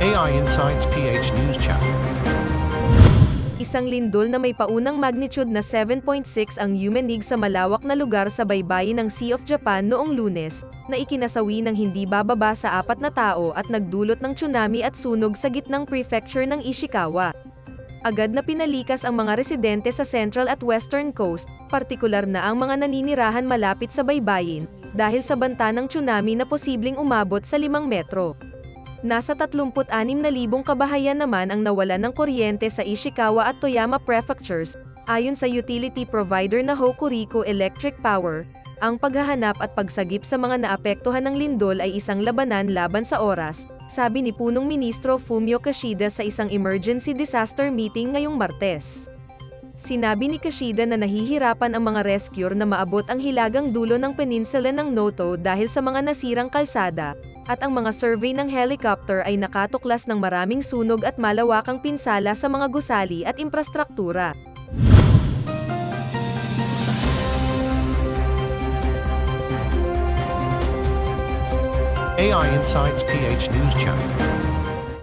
AI Insights PH News Channel. Isang lindol na may paunang magnitude na 7.6 ang yumenig sa malawak na lugar sa baybayin ng Sea of Japan noong lunes, na ikinasawi ng hindi bababa sa apat na tao at nagdulot ng tsunami at sunog sa gitnang prefecture ng Ishikawa. Agad na pinalikas ang mga residente sa Central at Western Coast, partikular na ang mga naninirahan malapit sa baybayin, dahil sa banta ng tsunami na posibleng umabot sa 5 metro. Nasa 36,000 kabahayan naman ang nawalan ng kuryente sa Ishikawa at Toyama prefectures, ayon sa utility provider na Hokuriku Electric Power. Ang paghahanap at pagsagip sa mga naapektuhan ng lindol ay isang labanan laban sa oras, sabi ni Punong Ministro Fumio Kishida sa isang emergency disaster meeting ngayong Martes. Sinabi ni Kashida na nahihirapan ang mga rescuer na maabot ang hilagang dulo ng peninsula ng Noto dahil sa mga nasirang kalsada, at ang mga survey ng helicopter ay nakatuklas ng maraming sunog at malawakang pinsala sa mga gusali at infrastruktura. AI Insights PH News Channel.